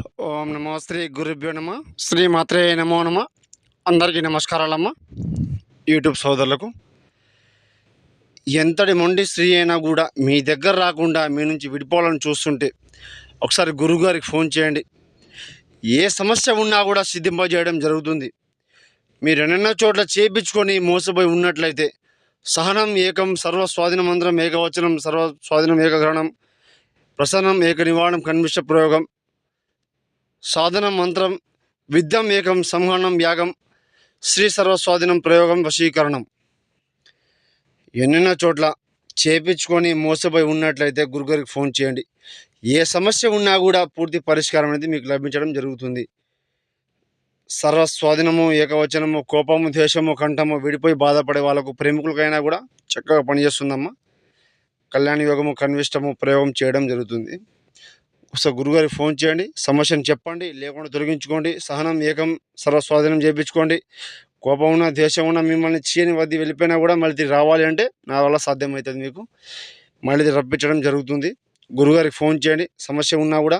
ఓం నమో శ్రీ గురుభ్యో నమ శ్రీ మాత్రే నమో నమ. అందరికీ నమస్కారాలమ్మ. యూట్యూబ్ సోదరులకు ఎంతటి మొండి స్త్రీ అయినా కూడా మీ దగ్గర రాకుండా మీ నుంచి విడిపోవాలని చూస్తుంటే ఒకసారి గురువుగారికి ఫోన్ చేయండి. ఏ సమస్య ఉన్నా కూడా సిద్ధింపజేయడం జరుగుతుంది. మీరు ఎన్నెన్నో చోట్ల చేపించుకొని మోసపోయి ఉన్నట్లయితే సహనం ఏకం సర్వ స్వాధీన మంత్రం ఏకవచనం సర్వ స్వాధీనం ఏకగ్రహణం ప్రసన్నం ఏక నివారణం కన్విష ప్రయోగం సాధన మంత్రం విద్యం ఏకం సంహనం యాగం శ్రీ సర్వస్వాధీనం ప్రయోగం వశీకరణం. ఎన్నెన్నో చోట్ల చేపించుకొని మోసపోయి ఉన్నట్లయితే గురుగారికి ఫోన్ చేయండి. ఏ సమస్య ఉన్నా కూడా పూర్తి పరిష్కారం అనేది మీకు లభించడం జరుగుతుంది. సర్వస్వాధీనము ఏకవచనము కోపము ద్వేషము కంఠము విడిపోయి బాధపడే వాళ్ళకు ప్రేమికులకైనా కూడా చక్కగా పనిచేస్తుందమ్మా. కళ్యాణ యోగము కన్విష్టము ప్రయోగం చేయడం జరుగుతుంది. ఒకసారి గురుగారికి ఫోన్ చేయండి సమస్యను చెప్పండి లేకుండా తొలగించుకోండి సహనం ఏకం సర్వస్వాధీనం చేయించుకోండి కోపం ఉన్న దేశం ఉన్నా మిమ్మల్ని చీని వద్ద వెళ్ళిపోయినా కూడా మళ్ళీ రావాలి అంటే నా వల్ల సాధ్యమవుతుంది మీకు. మళ్ళీ రప్పించడం జరుగుతుంది. గురుగారికి ఫోన్ చేయండి సమస్య ఉన్నా కూడా